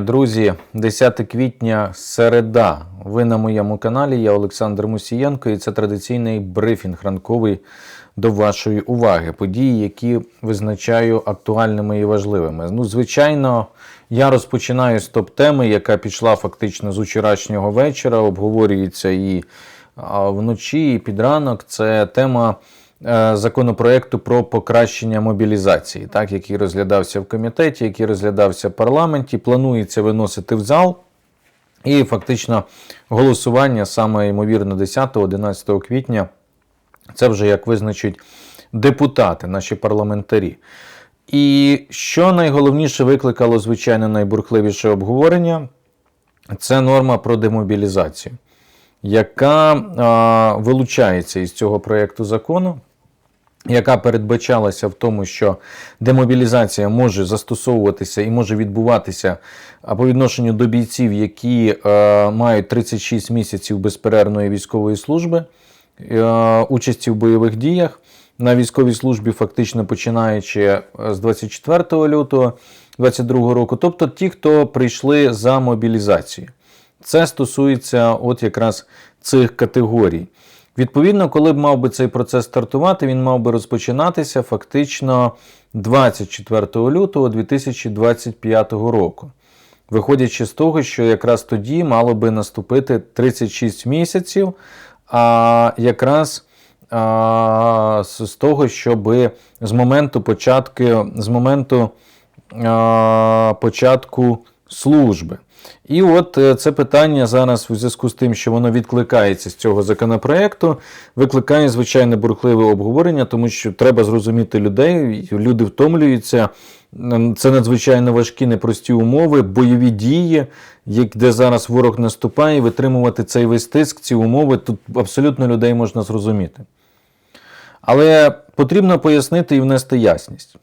Друзі, 10 квітня середа. Ви на моєму каналі. Я Олександр Мусієнко, і це традиційний брифінг ранковий до вашої уваги. Події, які визначаю актуальними і важливими. Ну, звичайно, я розпочинаю з топ-теми, яка пішла фактично з вчорашнього вечора. Обговорюється і вночі, і під ранок. Це тема законопроекту про покращення мобілізації, так, який розглядався в комітеті, який розглядався в парламенті. Планується виносити в зал. І фактично голосування саме ймовірно 10-11 квітня. Це вже як визначать депутати, наші парламентарі. І що найголовніше викликало, звичайно, найбурхливіше обговорення, це норма про демобілізацію, яка а, вилучається із цього проєкту закону, яка передбачалася в тому, що демобілізація може застосовуватися і може відбуватися по відношенню до бійців, які е, мають 36 місяців безперервної військової служби, е, участі в бойових діях на військовій службі, фактично починаючи е, з 24 лютого 2022 року, тобто ті, хто прийшли за мобілізацію. Це стосується от якраз цих категорій. Відповідно, коли б мав би цей процес стартувати, він мав би розпочинатися фактично 24 лютого 2025 року. Виходячи з того, що якраз тоді мало би наступити 36 місяців, а якраз а, з того, щоб з моменту початку, з моменту а, початку служби. І от е, це питання зараз, у зв'язку з тим, що воно відкликається з цього законопроекту, викликає звичайне бурхливе обговорення, тому що треба зрозуміти людей, люди втомлюються. Це надзвичайно важкі, непрості умови, бойові дії, де зараз ворог наступає, витримувати цей весь тиск, ці умови, тут абсолютно людей можна зрозуміти. Але потрібно пояснити і внести ясність.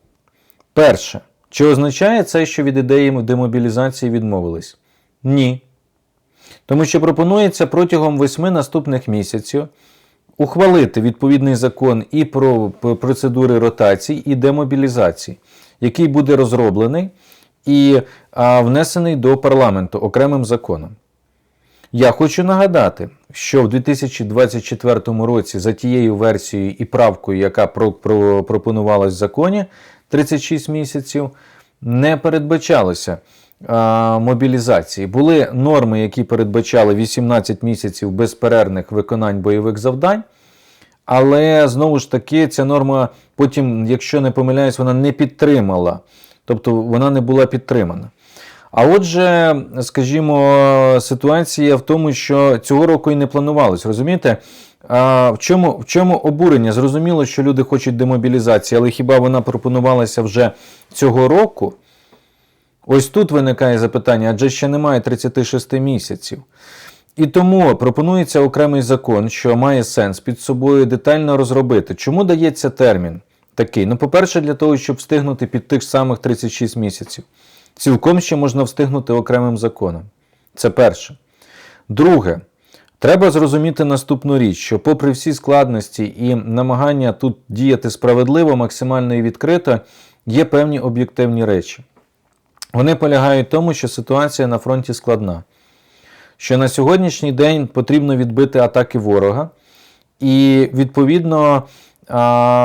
Перше, чи означає це, що від ідеї демобілізації відмовились? Ні. Тому що пропонується протягом восьми наступних місяців ухвалити відповідний закон і про процедури ротації і демобілізації, який буде розроблений і внесений до парламенту окремим законом. Я хочу нагадати, що в 2024 році за тією версією і правкою, яка про, про, пропонувалась в законі 36 місяців, не передбачалося мобілізації. Були норми, які передбачали 18 місяців безперервних виконань бойових завдань. Але знову ж таки, ця норма потім, якщо не помиляюсь, вона не підтримала. Тобто вона не була підтримана. А отже, скажімо, ситуація в тому, що цього року і не планувалось, розумієте? А в чому, в чому обурення? Зрозуміло, що люди хочуть демобілізації, але хіба вона пропонувалася вже цього року? Ось тут виникає запитання, адже ще немає 36 місяців. І тому пропонується окремий закон, що має сенс під собою детально розробити. Чому дається термін такий? Ну, по-перше, для того, щоб встигнути під тих самих 36 місяців. Цілком ще можна встигнути окремим законом. Це перше. Друге, треба зрозуміти наступну річ, що, попри всі складності і намагання тут діяти справедливо, максимально і відкрито, є певні об'єктивні речі. Вони полягають в тому, що ситуація на фронті складна. Що на сьогоднішній день потрібно відбити атаки ворога і, відповідно,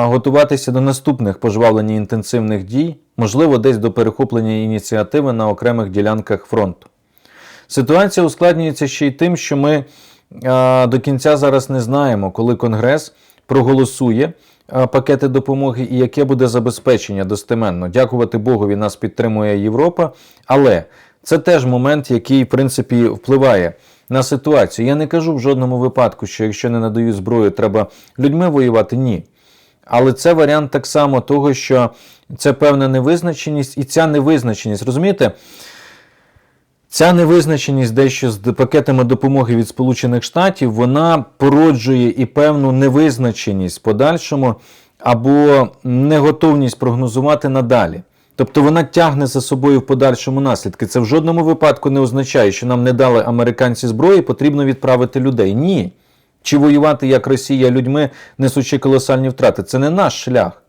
готуватися до наступних пожвавлення інтенсивних дій, можливо, десь до перехоплення ініціативи на окремих ділянках фронту. Ситуація ускладнюється ще й тим, що ми до кінця зараз не знаємо, коли Конгрес проголосує пакети допомоги і яке буде забезпечення достеменно. Дякувати Богові, нас підтримує Європа. Але це теж момент, який, в принципі, впливає на ситуацію. Я не кажу в жодному випадку, що якщо не надають зброю, треба людьми воювати. Ні. Але це варіант так само того, що це певна невизначеність, і ця невизначеність, розумієте? Ця невизначеність дещо з пакетами допомоги від Сполучених Штатів, вона породжує і певну невизначеність в подальшому або неготовність прогнозувати надалі. Тобто вона тягне за собою в подальшому наслідки. Це в жодному випадку не означає, що нам не дали американці зброї, потрібно відправити людей. Ні. Чи воювати як Росія людьми, несучи колосальні втрати. Це не наш шлях.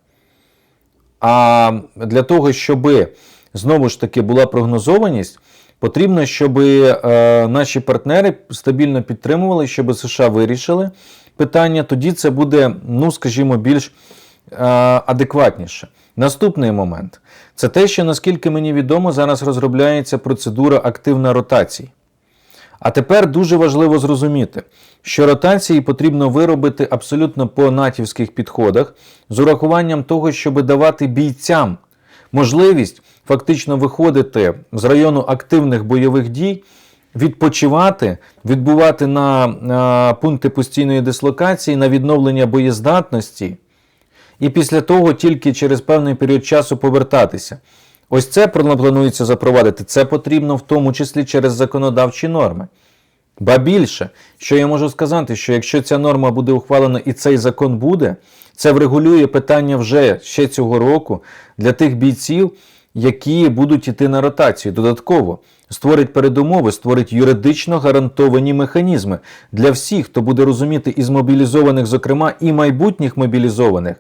А для того, щоб знову ж таки була прогнозованість, Потрібно, щоб е, наші партнери стабільно підтримували, щоб США вирішили питання. Тоді це буде, ну скажімо, більш е, адекватніше. Наступний момент це те, що наскільки мені відомо, зараз розробляється процедура активна ротації. А тепер дуже важливо зрозуміти, що ротації потрібно виробити абсолютно по натівських підходах з урахуванням того, щоб давати бійцям можливість фактично виходити з району активних бойових дій, відпочивати, відбувати на, на пункти постійної дислокації, на відновлення боєздатності, і після того тільки через певний період часу повертатися. Ось це планується запровадити. Це потрібно в тому числі через законодавчі норми. Ба більше, що я можу сказати, що якщо ця норма буде ухвалена і цей закон буде, це врегулює питання вже ще цього року для тих бійців, які будуть йти на ротацію. Додатково створить передумови, створить юридично гарантовані механізми для всіх, хто буде розуміти із мобілізованих, зокрема і майбутніх мобілізованих,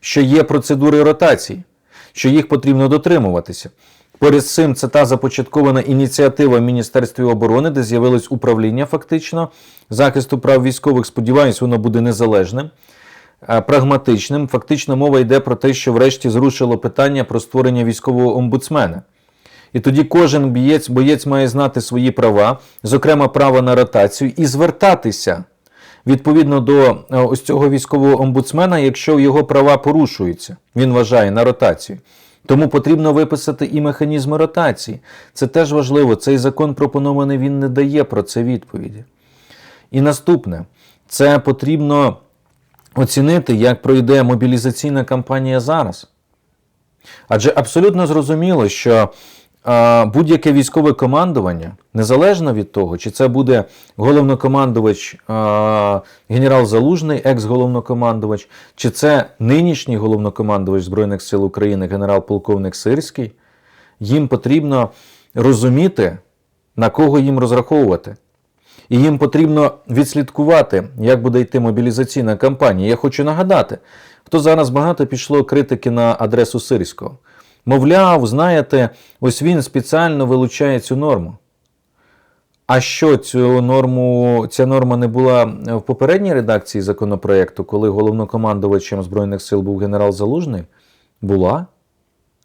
що є процедури ротації, що їх потрібно дотримуватися. Поряд з цим це та започаткована ініціатива в Міністерстві оборони, де з'явилось управління фактично захисту прав військових. Сподіваюсь, воно буде незалежним, прагматичним. Фактично мова йде про те, що врешті зрушило питання про створення військового омбудсмена. І тоді кожен боєць, боєць має знати свої права, зокрема право на ротацію, і звертатися відповідно до е, ось цього військового омбудсмена, якщо його права порушуються, він вважає на ротацію. Тому потрібно виписати і механізми ротації. Це теж важливо. Цей закон пропонований він не дає про це відповіді. І наступне, це потрібно оцінити, як пройде мобілізаційна кампанія зараз. Адже абсолютно зрозуміло, що будь-яке військове командування, незалежно від того, чи це буде головнокомандувач генерал Залужний, екс-головнокомандувач, чи це нинішній головнокомандувач Збройних сил України, генерал-полковник Сирський, їм потрібно розуміти, на кого їм розраховувати. І їм потрібно відслідкувати, як буде йти мобілізаційна кампанія. Я хочу нагадати, хто зараз багато пішло критики на адресу Сирського. Мовляв, знаєте, ось він спеціально вилучає цю норму. А що цю норму, ця норма не була в попередній редакції законопроекту, коли головнокомандувачем Збройних сил був генерал Залужний? Була.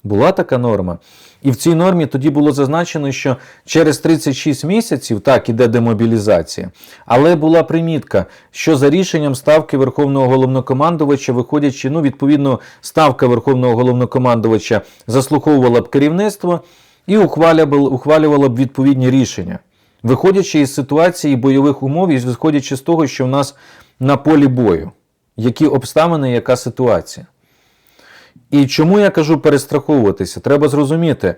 Була така норма. І в цій нормі тоді було зазначено, що через 36 місяців так іде демобілізація, але була примітка, що за рішенням ставки Верховного головнокомандувача, виходячи, ну, відповідно, ставка Верховного головнокомандувача заслуховувала б керівництво і ухвалювала б відповідні рішення, виходячи із ситуації бойових умов і виходячи з того, що в нас на полі бою, які обставини, яка ситуація. І чому я кажу перестраховуватися? Треба зрозуміти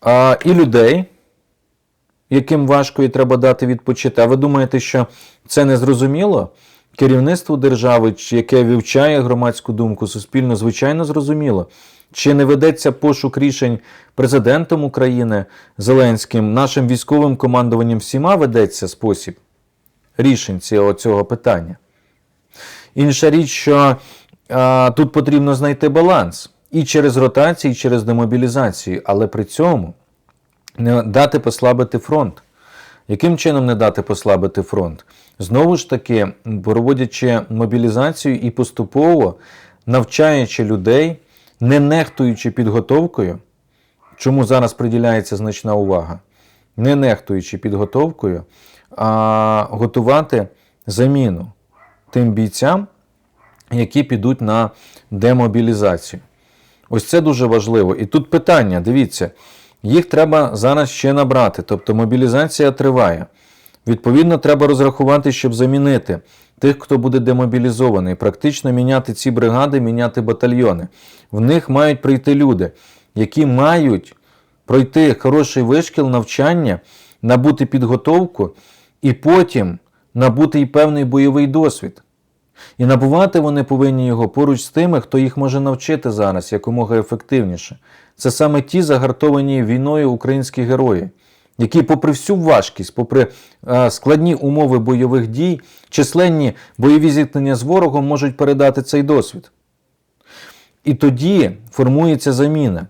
а, і людей, яким важко і треба дати відпочити. А ви думаєте, що це не зрозуміло? Керівництво держави, яке вивчає громадську думку, суспільно, звичайно, зрозуміло. Чи не ведеться пошук рішень президентом України Зеленським, нашим військовим командуванням всіма ведеться спосіб рішень цього, цього питання? Інша річ, що тут потрібно знайти баланс і через ротацію, і через демобілізацію, але при цьому не дати послабити фронт. Яким чином не дати послабити фронт? Знову ж таки, проводячи мобілізацію і поступово навчаючи людей, не нехтуючи підготовкою, чому зараз приділяється значна увага, не нехтуючи підготовкою, а готувати заміну тим бійцям, які підуть на демобілізацію. Ось це дуже важливо. І тут питання: дивіться, їх треба зараз ще набрати, тобто мобілізація триває. Відповідно, треба розрахувати, щоб замінити тих, хто буде демобілізований, практично міняти ці бригади, міняти батальйони. В них мають прийти люди, які мають пройти хороший вишкіл навчання, набути підготовку і потім набути і певний бойовий досвід. І набувати вони повинні його поруч з тими, хто їх може навчити зараз якомога ефективніше. Це саме ті загартовані війною українські герої, які, попри всю важкість, попри е, складні умови бойових дій, численні бойові зіткнення з ворогом можуть передати цей досвід. І тоді формується заміна.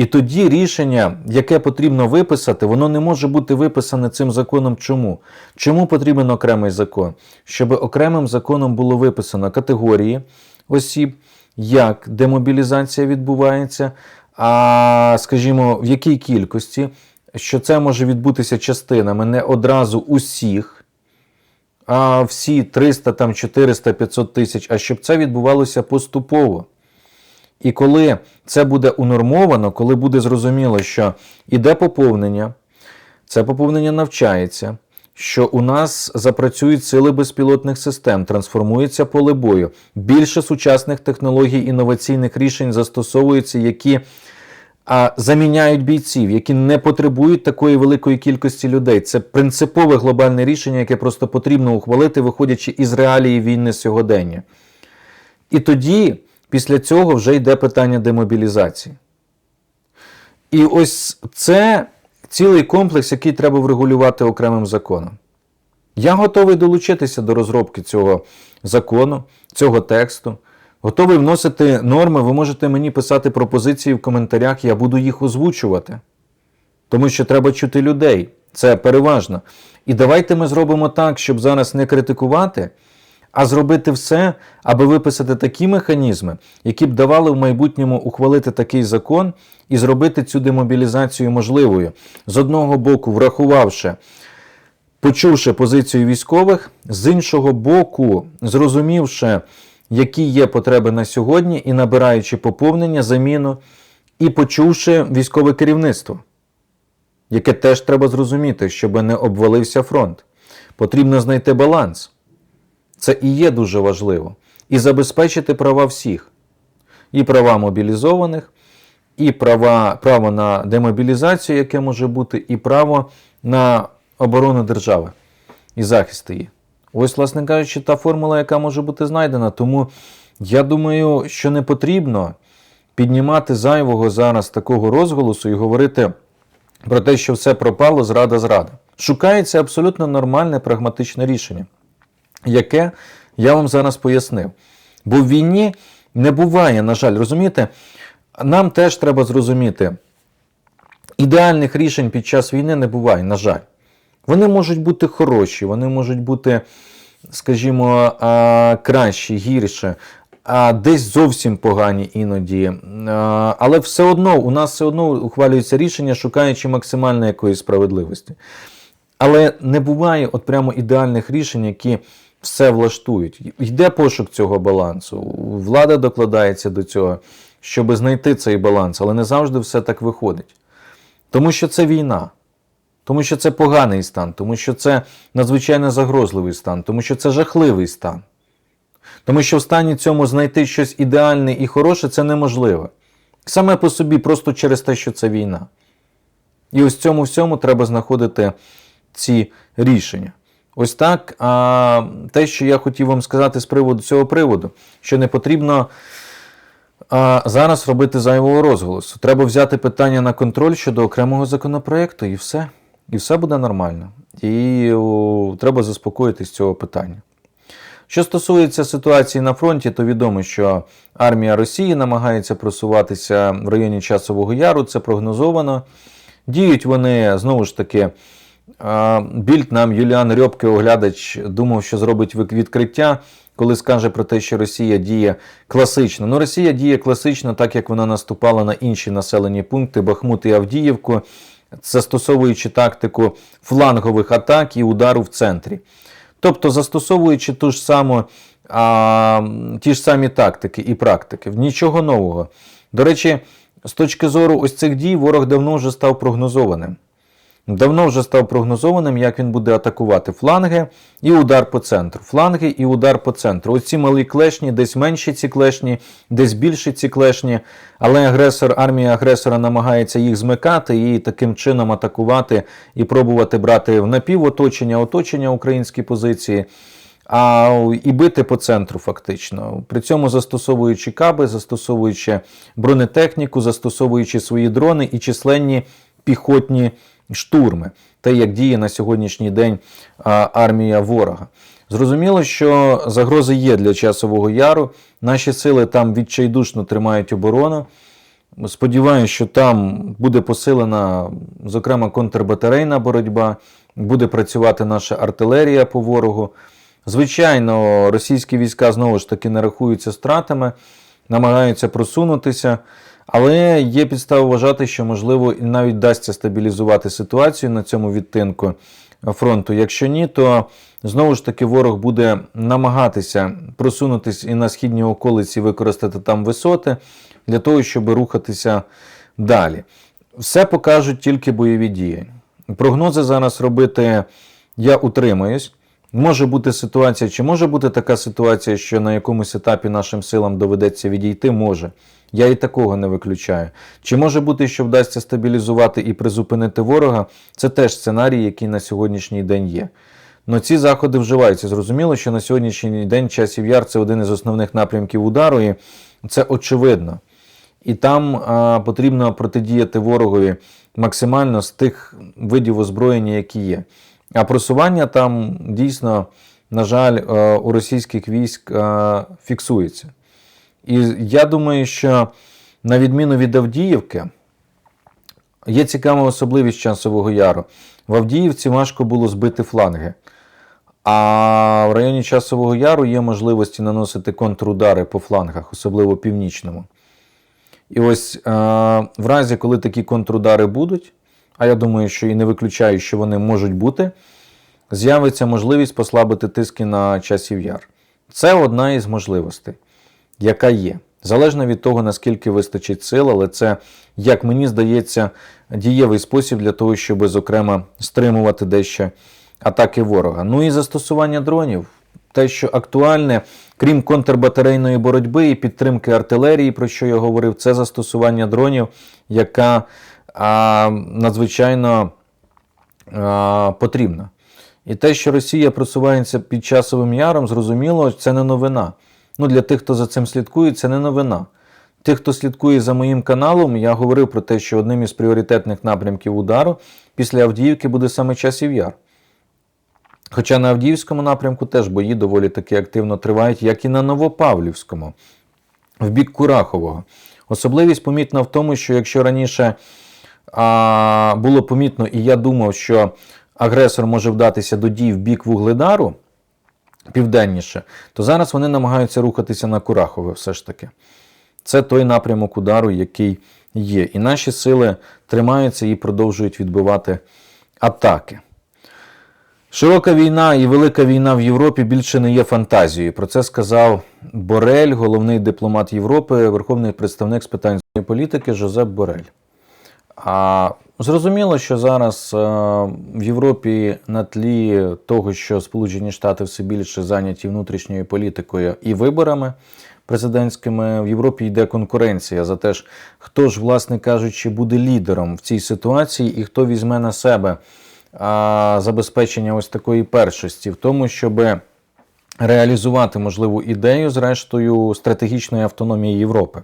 І тоді рішення, яке потрібно виписати, воно не може бути виписане цим законом. Чому? Чому потрібен окремий закон? Щоб окремим законом було виписано категорії осіб, як демобілізація відбувається, а скажімо, в якій кількості, що це може відбутися частинами не одразу усіх, а всі 300, там, 400, 500 тисяч, а щоб це відбувалося поступово. І коли це буде унормовано, коли буде зрозуміло, що іде поповнення, це поповнення навчається, що у нас запрацюють сили безпілотних систем, трансформується поле бою, більше сучасних технологій інноваційних рішень застосовуються, які а, заміняють бійців, які не потребують такої великої кількості людей. Це принципове глобальне рішення, яке просто потрібно ухвалити, виходячи із реалії війни сьогодення. І тоді, після цього, вже йде питання демобілізації. І ось це цілий комплекс, який треба врегулювати окремим законом. Я готовий долучитися до розробки цього закону, цього тексту. Готовий вносити норми. Ви можете мені писати пропозиції в коментарях, я буду їх озвучувати. Тому що треба чути людей. Це переважно. І давайте ми зробимо так, щоб зараз не критикувати, а зробити все, аби виписати такі механізми, які б давали в майбутньому ухвалити такий закон і зробити цю демобілізацію можливою. З одного боку, врахувавши, почувши позицію військових, з іншого боку, зрозумівши, які є потреби на сьогодні, і набираючи поповнення, заміну, і почувши військове керівництво, яке теж треба зрозуміти, щоб не обвалився фронт. Потрібно знайти баланс. Це і є дуже важливо. І забезпечити права всіх. І права мобілізованих, і права, право на демобілізацію, яке може бути, і право на оборону держави і захист її. Ось, власне кажучи, та формула, яка може бути знайдена. Тому я думаю, що не потрібно піднімати зайвого зараз такого розголосу і говорити про те, що все пропало, зрада зрада. Шукається абсолютно нормальне прагматичне рішення, яке я вам зараз пояснив. Бо в війні не буває, на жаль, розумієте, нам теж треба зрозуміти, ідеальних рішень під час війни не буває, на жаль. Вони можуть бути хороші, вони можуть бути, скажімо, кращі, гірше, а десь зовсім погані іноді. Але все одно у нас все одно ухвалюється рішення, шукаючи максимальної якоїсь справедливості. Але не буває от прямо ідеальних рішень, які все влаштують. Йде пошук цього балансу. Влада докладається до цього, щоб знайти цей баланс, але не завжди все так виходить. Тому що це війна. Тому що це поганий стан, тому що це надзвичайно загрозливий стан, тому що це жахливий стан. Тому що в стані цьому знайти щось ідеальне і хороше це неможливо. Саме по собі, просто через те, що це війна. І ось цьому всьому треба знаходити ці рішення. Ось так. А те, що я хотів вам сказати з приводу цього приводу, що не потрібно а, зараз робити зайвого розголосу. Треба взяти питання на контроль щодо окремого законопроекту, і все. І все буде нормально. І о, треба заспокоїтись цього питання. Що стосується ситуації на фронті, то відомо, що армія Росії намагається просуватися в районі Часового Яру, це прогнозовано. Діють вони знову ж таки. Більд нам Юліан Рьобки, оглядач, думав, що зробить відкриття, коли скаже про те, що Росія діє класично. Ну, Росія діє класично, так як вона наступала на інші населені пункти Бахмут і Авдіївку, застосовуючи тактику флангових атак і удару в центрі. Тобто, застосовуючи ту ж саму, а, ті ж самі тактики і практики, нічого нового. До речі, з точки зору ось цих дій, ворог давно вже став прогнозованим. Давно вже став прогнозованим, як він буде атакувати фланги і удар по центру. Фланги і удар по центру. Оці малі клешні, десь менші ці клешні, десь більші ці клешні. Але агресор, армія агресора намагається їх змикати і таким чином атакувати і пробувати брати в напівоточення, оточення українські позиції. А і бити по центру, фактично. При цьому застосовуючи каби, застосовуючи бронетехніку, застосовуючи свої дрони і численні піхотні штурми, те, як діє на сьогоднішній день армія ворога. Зрозуміло, що загрози є для часового яру. Наші сили там відчайдушно тримають оборону. Сподіваюся, що там буде посилена, зокрема, контрбатарейна боротьба, буде працювати наша артилерія по ворогу. Звичайно, російські війська знову ж таки не рахуються стратами, намагаються просунутися, але є підстави вважати, що можливо і навіть вдасться стабілізувати ситуацію на цьому відтинку фронту. Якщо ні, то знову ж таки ворог буде намагатися просунутися і на східній околиці використати там висоти для того, щоб рухатися далі. Все покажуть тільки бойові дії. Прогнози зараз робити я утримаюсь. Може бути ситуація, чи може бути така ситуація, що на якомусь етапі нашим силам доведеться відійти? Може. Я і такого не виключаю. Чи може бути, що вдасться стабілізувати і призупинити ворога? Це теж сценарій, який на сьогоднішній день є. Но ці заходи вживаються. Зрозуміло, що на сьогоднішній день часів яр це один із основних напрямків удару, і це очевидно. І там а, потрібно протидіяти ворогові максимально з тих видів озброєння, які є. А просування там дійсно, на жаль, е, у російських військ е, фіксується. І я думаю, що на відміну від Авдіївки, є цікава особливість Часового Яру. В Авдіївці важко було збити фланги. А в районі Часового Яру є можливості наносити контрудари по флангах, особливо північному. І ось е, в разі, коли такі контрудари будуть, а я думаю, що і не виключаю, що вони можуть бути, з'явиться можливість послабити тиски на часів яр. Це одна із можливостей, яка є. Залежно від того, наскільки вистачить сил, але це, як мені здається, дієвий спосіб для того, щоб, зокрема, стримувати дещо атаки ворога. Ну і застосування дронів. Те, що актуальне, крім контрбатарейної боротьби і підтримки артилерії, про що я говорив, це застосування дронів, яка надзвичайно потрібна. І те, що Росія просувається під часовим яром, зрозуміло, це не новина. Ну, Для тих, хто за цим слідкує, це не новина. Тих, хто слідкує за моїм каналом, я говорив про те, що одним із пріоритетних напрямків удару після Авдіївки буде саме часів яр. Хоча на Авдіївському напрямку теж бої доволі таки активно тривають, як і на Новопавлівському, в бік Курахового. Особливість помітна в тому, що якщо раніше а, було помітно, і я думав, що агресор може вдатися до дій в бік Вугледару південніше, то зараз вони намагаються рухатися на Курахове все ж таки. Це той напрямок удару, який є. І наші сили тримаються і продовжують відбивати атаки. Широка війна і велика війна в Європі більше не є фантазією. Про це сказав Борель, головний дипломат Європи, верховний представник з питань політики Жозеп Борель. А зрозуміло, що зараз е, в Європі на тлі того, що Сполучені Штати все більше зайняті внутрішньою політикою і виборами президентськими, в Європі йде конкуренція за те, ж, хто ж, власне кажучи, буде лідером в цій ситуації і хто візьме на себе забезпечення ось такої першості в тому, щоб реалізувати можливу ідею, зрештою, стратегічної автономії Європи.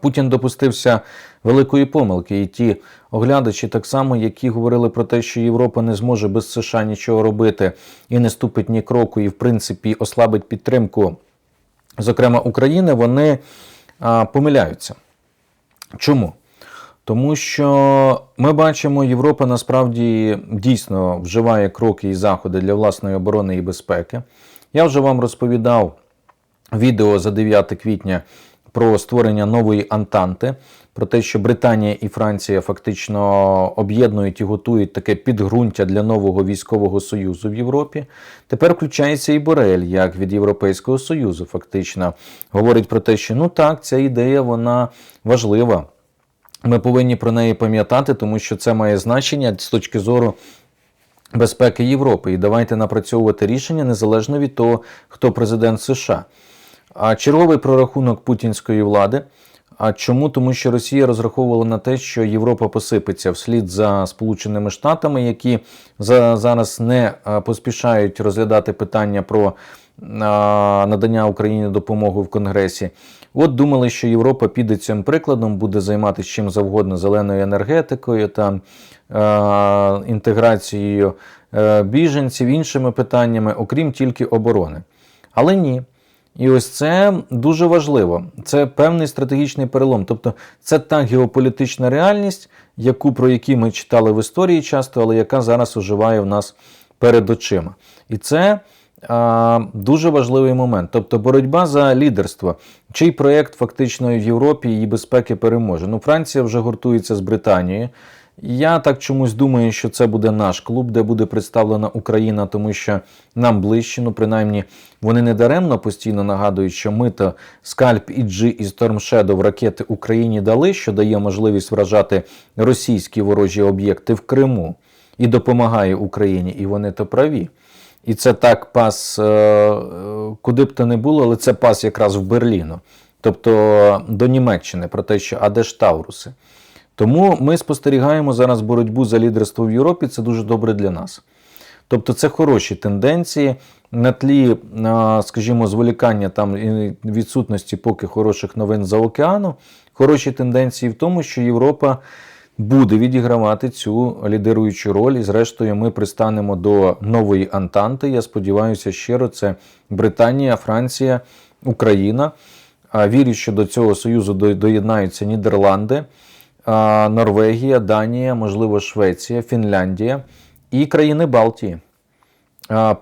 Путін допустився великої помилки, і ті оглядачі, так само, які говорили про те, що Європа не зможе без США нічого робити і не ступить ні кроку, і в принципі ослабить підтримку, зокрема України, вони помиляються. Чому? Тому що ми бачимо, Європа насправді дійсно вживає кроки і заходи для власної оборони і безпеки. Я вже вам розповідав відео за 9 квітня про створення нової Антанти, про те, що Британія і Франція фактично об'єднують і готують таке підґрунтя для нового військового союзу в Європі. Тепер включається і Борель, як від Європейського Союзу, фактично говорить про те, що ну так, ця ідея вона важлива. Ми повинні про неї пам'ятати, тому що це має значення з точки зору безпеки Європи. І давайте напрацьовувати рішення незалежно від того, хто президент США. А черговий прорахунок путінської влади. А чому? Тому що Росія розраховувала на те, що Європа посипеться вслід за Сполученими Штатами, які за, зараз не поспішають розглядати питання про надання Україні допомоги в Конгресі. От думали, що Європа піде цим прикладом, буде займатися чим завгодно зеленою енергетикою, там, е, інтеграцією е, біженців, іншими питаннями, окрім тільки оборони. Але ні. І ось це дуже важливо. Це певний стратегічний перелом. Тобто, це та геополітична реальність, яку про які ми читали в історії часто, але яка зараз оживає в нас перед очима. І це а, дуже важливий момент. Тобто боротьба за лідерство. Чий проєкт фактично в Європі її безпеки переможе? Ну, Франція вже гуртується з Британією. Я так чомусь думаю, що це буде наш клуб, де буде представлена Україна, тому що нам ближче, ну принаймні вони не даремно постійно нагадують, що ми то скальп і G і Storm Shadow ракети Україні дали, що дає можливість вражати російські ворожі об'єкти в Криму і допомагає Україні, і вони то праві. І це так пас, е, е, куди б то не було, але це пас якраз в Берліну, тобто до Німеччини, про те, що а де ж Тауруси. Тому ми спостерігаємо зараз боротьбу за лідерство в Європі. Це дуже добре для нас. Тобто, це хороші тенденції на тлі, скажімо, зволікання там і відсутності поки хороших новин за океану. Хороші тенденції в тому, що Європа буде відігравати цю лідируючу роль, і зрештою ми пристанемо до нової Антанти. Я сподіваюся, щиро це Британія, Франція, Україна. Вірю, що до цього союзу доєднаються Нідерланди. Норвегія, Данія, можливо, Швеція, Фінляндія і країни Балтії.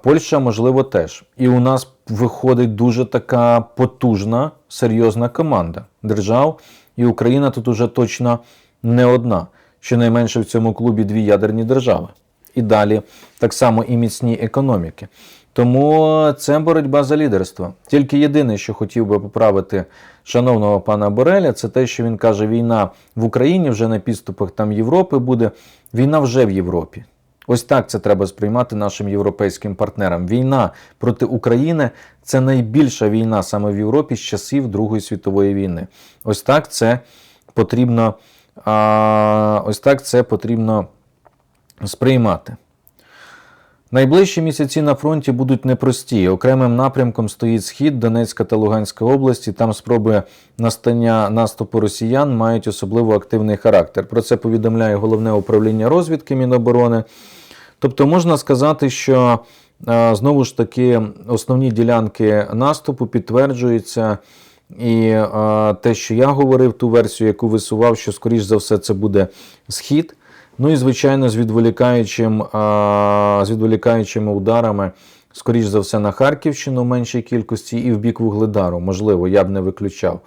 Польща, можливо, теж. І у нас виходить дуже така потужна, серйозна команда держав. І Україна тут уже точно не одна. Щонайменше в цьому клубі дві ядерні держави. І далі так само і міцні економіки. Тому це боротьба за лідерство. Тільки єдине, що хотів би поправити шановного пана Бореля, це те, що він каже: війна в Україні вже на підступах там Європи буде. Війна вже в Європі. Ось так це треба сприймати нашим європейським партнерам. Війна проти України це найбільша війна саме в Європі з часів Другої світової війни. Ось так це потрібно, а, ось так це потрібно сприймати. Найближчі місяці на фронті будуть непрості. Окремим напрямком стоїть схід Донецька та Луганська області. Там спроби настання наступу росіян мають особливо активний характер. Про це повідомляє головне управління розвідки Міноборони. Тобто можна сказати, що е, знову ж таки основні ділянки наступу підтверджуються. І е, те, що я говорив, ту версію, яку висував, що скоріш за все це буде схід. Ну і звичайно, з відволікаючим, з відволікаючими ударами, скоріш за все, на Харківщину в меншій кількості і в бік Вугледару. Можливо, я б не виключав.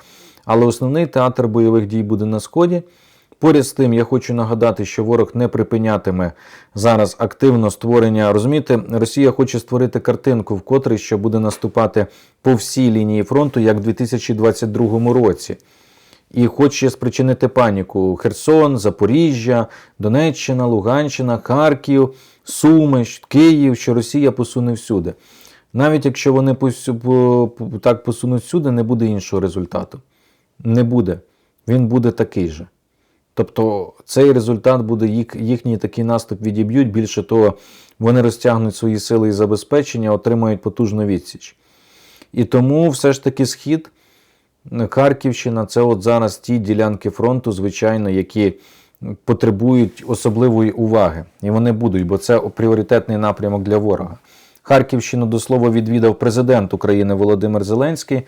Але основний театр бойових дій буде на сході. Поряд з тим, я хочу нагадати, що ворог не припинятиме зараз активно створення. Розумієте, Росія хоче створити картинку, в котрій що буде наступати по всій лінії фронту, як в 2022 році і хоче спричинити паніку. Херсон, Запоріжжя, Донеччина, Луганщина, Харків, Суми, Київ, що Росія посуне всюди. Навіть якщо вони так посунуть всюди, не буде іншого результату. Не буде. Він буде такий же. Тобто цей результат буде їх, їхній такий наступ відіб'ють. Більше того, вони розтягнуть свої сили і забезпечення, отримають потужну відсіч. І тому все ж таки схід Харківщина це от зараз ті ділянки фронту, звичайно, які потребують особливої уваги. І вони будуть, бо це пріоритетний напрямок для ворога. Харківщину до слова відвідав президент України Володимир Зеленський,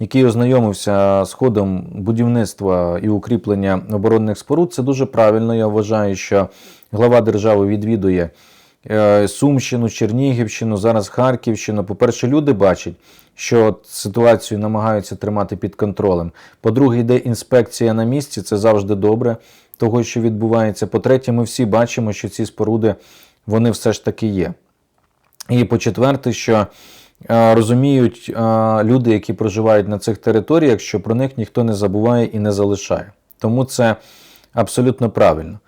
який ознайомився з ходом будівництва і укріплення оборонних споруд. Це дуже правильно. Я вважаю, що глава держави відвідує Сумщину, Чернігівщину, зараз Харківщину. По-перше, люди бачать, що ситуацію намагаються тримати під контролем. По-друге, йде інспекція на місці, це завжди добре, того, що відбувається. По-третє, ми всі бачимо, що ці споруди вони все ж таки є. І по-четверте, що е, розуміють е, люди, які проживають на цих територіях, що про них ніхто не забуває і не залишає. Тому це абсолютно правильно.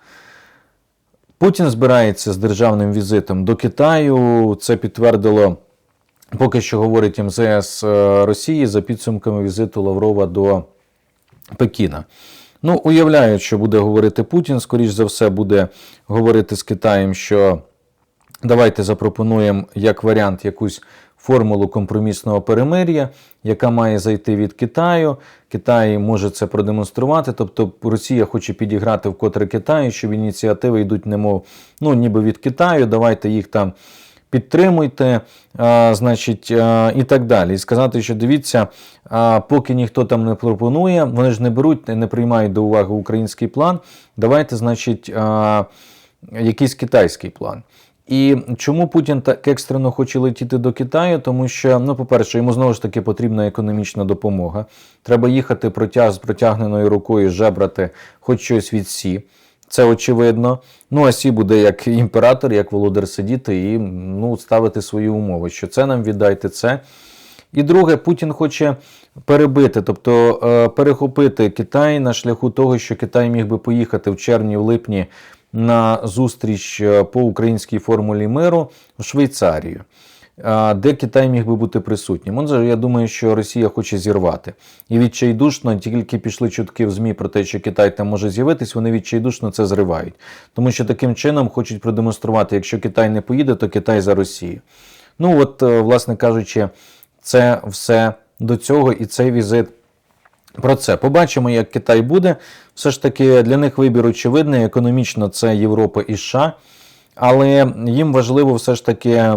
Путін збирається з державним візитом до Китаю. Це підтвердило поки що говорить МЗС е, Росії за підсумками візиту Лаврова до Пекіна. Ну, уявляють, що буде говорити Путін. Скоріш за все, буде говорити з Китаєм, що давайте запропонуємо як варіант якусь формулу компромісного перемир'я, яка має зайти від Китаю. Китай може це продемонструвати. Тобто Росія хоче підіграти вкотре Китаю, що ініціативи йдуть немов ну, ніби від Китаю. Давайте їх там підтримуйте, а, значить, а, і так далі. І сказати, що дивіться, а, поки ніхто там не пропонує, вони ж не беруть, не приймають до уваги український план. Давайте, значить, а, якийсь китайський план. І чому Путін так екстрено хоче летіти до Китаю? Тому що, ну, по-перше, йому знову ж таки потрібна економічна допомога. Треба їхати протяг з протягненою рукою, жебрати хоч щось від Сі. Це очевидно. Ну, а Сі буде як імператор, як володар сидіти і ну, ставити свої умови, що це нам віддайте це. І друге, Путін хоче перебити, тобто е, перехопити Китай на шляху того, що Китай міг би поїхати в червні, в липні на зустріч е, по українській формулі миру в Швейцарію, е, де Китай міг би бути присутнім. Отже, я думаю, що Росія хоче зірвати. І відчайдушно тільки пішли чутки в ЗМІ про те, що Китай там може з'явитись, вони відчайдушно це зривають. Тому що таким чином хочуть продемонструвати, якщо Китай не поїде, то Китай за Росію. Ну от, е, власне кажучи, це все до цього і цей візит про це. Побачимо, як Китай буде. Все ж таки для них вибір очевидний. Економічно це Європа і США. Але їм важливо все ж таки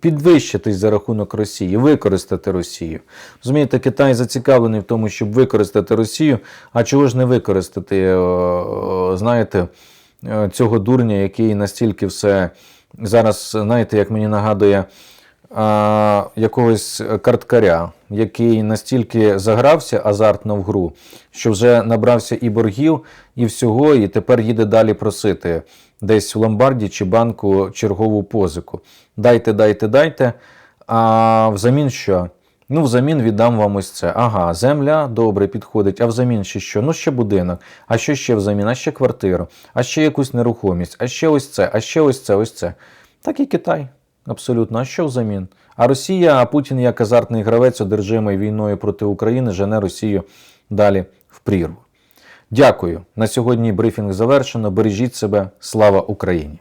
підвищитись за рахунок Росії, використати Росію. Розумієте, Китай зацікавлений в тому, щоб використати Росію. А чого ж не використати, е, знаєте, е, цього дурня, який настільки все зараз, знаєте, як мені нагадує якогось карткаря, який настільки загрався азартно в гру, що вже набрався і боргів, і всього, і тепер їде далі просити десь в ломбарді чи банку чергову позику. Дайте, дайте, дайте. А взамін що? Ну, взамін віддам вам ось це. Ага, земля добре підходить, а взамін ще що? Ну, ще будинок. А що ще взамін? А ще квартиру, а ще якусь нерухомість, а ще ось це, а ще ось це, ось це. Так і Китай. Абсолютно. А що взамін? А Росія, а Путін як азартний гравець, одержимий війною проти України, жене Росію далі в прірву. Дякую. На сьогодні брифінг завершено. Бережіть себе. Слава Україні!